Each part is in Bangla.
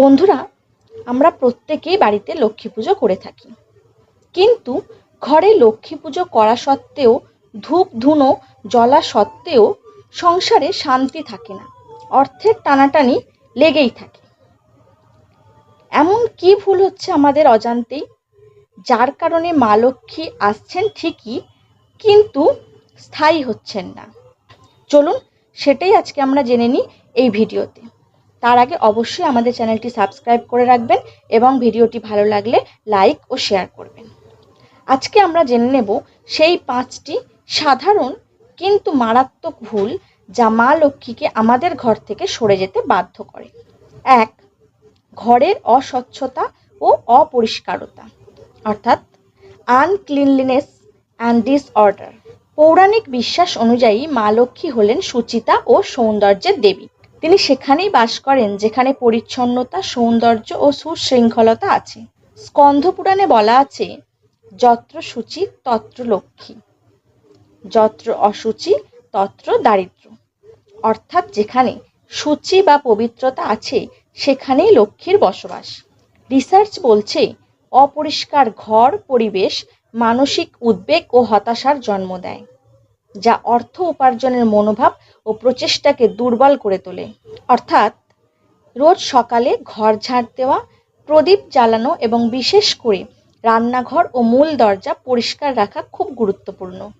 বন্ধুরা, আমরা প্রত্যেকেই বাড়িতে লক্ষ্মী পুজো করে থাকি। কিন্তু ঘরে লক্ষ্মী পুজো করা সত্ত্বেও, ধূপ, ধুনো, জ্বলা সত্ত্বেও সংসারে শান্তি থাকে না। অর্থের টানাটানি লেগেই থাকে। এমন কি ভুল হচ্ছে আমাদের অজান্তেই? যার কারণে মা লক্ষ্মী আসছেন ঠিকই, কিন্তু স্থায়ী হচ্ছেন না। চলুন, সেটাই আজকে আমরা জেনে নিই এই ভিডিওতে। তার আগে অবশ্যই আমাদের চ্যানেলটি সাবস্ক্রাইব করে রাখবেন এবং ভিডিওটি ভালো লাগলে লাইক ও শেয়ার করবেন। আজকে আমরা জেনে নেব সেই পাঁচটি সাধারণ কিন্তু মারাত্মক ভুল যা মা লক্ষ্মীকে আমাদের ঘর থেকে সরে যেতে বাধ্য করে। এক, ঘরের অস্বচ্ছতা ও অপরিষ্কারতা, অর্থাৎ আনক্লিনলিনেস অ্যান্ড ডিসঅর্ডার পৌরাণিক বিশ্বাস অনুযায়ী মা লক্ষ্মী হলেন সুচিতা ও সৌন্দর্যের দেবী। তিনি সেখানেই বাস করেন, যেখানে পরিচ্ছন্নতা, সৌন্দর্য ও সুশৃঙ্খলতা আছে। স্কন্ধ পুরাণে বলা আছে, যত্র সূচি, তত্র লক্ষ্মী। যত্র অসুচি, তত্র দারিদ্র অর্থাৎ যেখানে সূচি বা পবিত্রতা আছে, সেখানেই লক্ষ্মীর বসবাস। রিসার্চ বলছে, অপরিষ্কার ঘর, পরিবেশ, মানসিক উদ্বেগ ও হতাশার জন্ম দেয়। যা অর্থ উপার্জনের মনোভাব ও প্রচেষ্টাকে দুর্বল করে তোলে। অর্থাৎ, রোজ সকালে ঘর ঝাড় দেওয়া, প্রদীপ জ্বালানো এবং বিশেষ করে রান্নাঘর ও মূল দরজা পরিষ্কার রাখা খুব গুরুত্বপূর্ণ।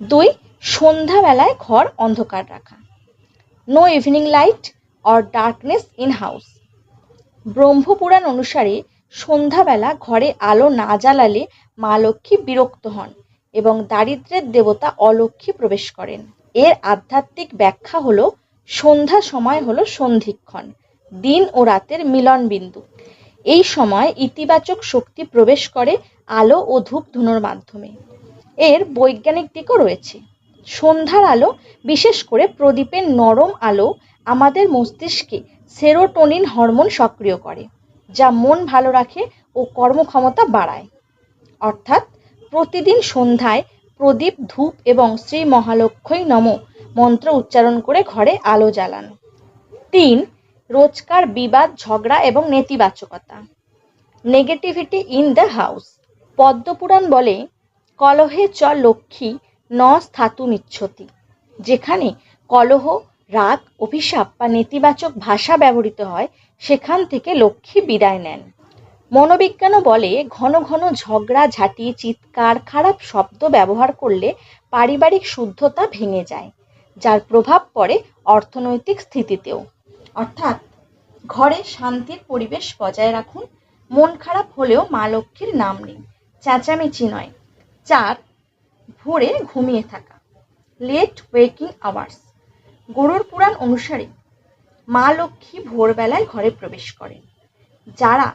দুই, সন্ধ্যাবেলায় ঘর অন্ধকার রাখা। No evening light or darkness in house Brahmapurana অনুসারে সন্ধ্যাবেলা ঘরে আলো না জ্বালালে মা লক্ষ্মী বিরক্ত হন। এবং দারিদ্র্যের দেবতা অলক্ষ্মী প্রবেশ করেন। এর আধ্যাত্মিক ব্যাখ্যা হলো, সন্ধ্যা সময় হলো সন্ধিক্ষণ, দিন ও রাতের মিলন বিন্দু এই সময় ইতিবাচক শক্তি প্রবেশ করে আলো ও ধূপ ধুনোর মাধ্যমে। এর বৈজ্ঞানিক দিকও রয়েছে। সন্ধ্যার আলো, বিশেষ করে প্রদীপের নরম আলো, আমাদের মস্তিষ্কে সেরোটোনিন হরমোন সক্রিয় করে, যা মন ভালো রাখে ও কর্মক্ষমতা বাড়ায়। অর্থাৎ প্রতিদিন সন্ধ্যায় প্রদীপ, ধূপ এবং শ্রী মহালক্ষ্মী নম মন্ত্র উচ্চারণ করে ঘরে আলো জ্বালান। তিন, রোজকার বিবাদ, ঝগড়া এবং নেতিবাচকতা। Negativity in the house Padmapurana বলে, কলহে চ লক্ষ্মী ন স্থাতু নিচ্ছতি। যেখানে কলহ, রাগ, অভিশাপ বা নেতিবাচক ভাষা ব্যবহৃত হয়, সেখান থেকে লক্ষ্মী বিদায় নেন। মনোবিজ্ঞানও বলে, ঘন ঘন ঝগড়া, ঝাঁটি, চিৎকার, খারাপ শব্দ ব্যবহার করলে পারিবারিক শুদ্ধতা ভেঙে যায়, যার প্রভাব পড়ে অর্থনৈতিক স্থিতিতেও। অর্থাৎ, ঘরে শান্তির পরিবেশ বজায় রাখুন, মন খারাপ হলেও মা লক্ষ্মীর নাম নিন, চেঁচামেচি নয়, চার, ভোরে ঘুমিয়ে থাকা লেট ওয়েকিং আওয়ার্স গরুর পুরাণ অনুসারে, মা লক্ষ্মী ভোরবেলায় ঘরে প্রবেশ করেন, যারা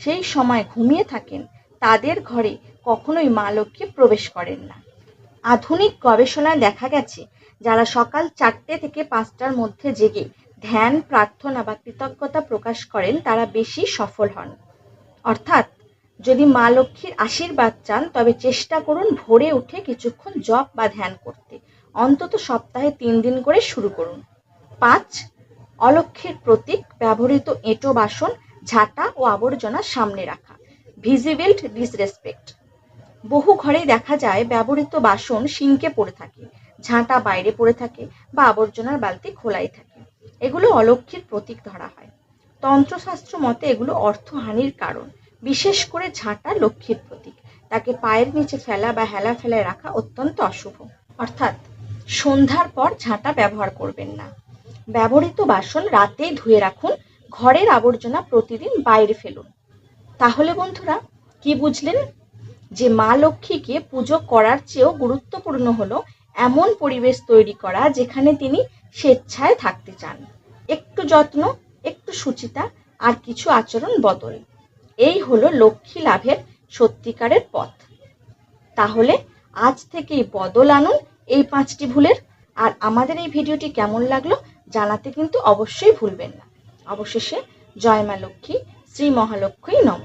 সেই সময় ঘুমিয়ে থাকেন, তাদের ঘরে কখনোই মা লক্ষ্মী প্রবেশ করেন না। আধুনিক গবেষণায় দেখা গেছে, যারা সকাল চারটে থেকে পাঁচটার মধ্যে জেগে ধ্যান, প্রার্থনা বা কৃতজ্ঞতা প্রকাশ করেন, তারা বেশি সফল হন। অর্থাৎ, যদি মা লক্ষ্মীর আশীর্বাদ চান, তবে চেষ্টা করুন ভোরে উঠে কিছুক্ষণ জপ বা ধ্যান করতে। অন্তত সপ্তাহে তিন দিন করে শুরু করুন। পাঁচ অলক্ষ্যের প্রতীক ব্যবহৃত এঁটো বাসন ঝাঁটা ও আবর্জনা সামনে রাখা। ভিজিবিল ডিসরেসপেক্ট বহু ঘরেই দেখা যায় ব্যবহৃত বাসন সিঙ্কে পড়ে থাকে, ঝাঁটা বাইরে পড়ে থাকে বা আবর্জনার বালতি খোলাই থাকে। এগুলো অলক্ষীর প্রতীক ধরা হয়। তন্ত্রশাস্ত্র মতে এগুলো অর্থহানির কারণ। বিশেষ করে ঝাঁটা লক্ষ্মীর প্রতীক। তাকে পায়ের নিচে ফেলা বা হেলা ফেলায় রাখা অত্যন্ত অশুভ। অর্থাৎ, সন্ধ্যার পর ঝাঁটা ব্যবহার করবেন না। ব্যবহৃত বাসন রাতেই ধুয়ে রাখুন ঘরের আবর্জনা প্রতিদিন বাইরে ফেলুন। তাহলে বন্ধুরা, কি বুঝলেন? যে মা লক্ষ্মীকে পুজো করার চেয়েও গুরুত্বপূর্ণ হলো এমন পরিবেশ তৈরি করা যেখানে তিনি স্বেচ্ছায় থাকতে চান। একটু যত্ন, একটু সুচিতা, আর কিছু আচরণ বদল। এই হলো লক্ষ্মী লাভের সত্যিকারের পথ। তাহলে আজ থেকেই বদল আনুন এই পাঁচটি ভুলের। আর আমাদের এই ভিডিওটি কেমন লাগল জানাতে কিন্তু অবশ্যই ভুলবেন না। অবশেষে জয় মা লক্ষ্মী শ্রী মহালক্ষ্মী নম।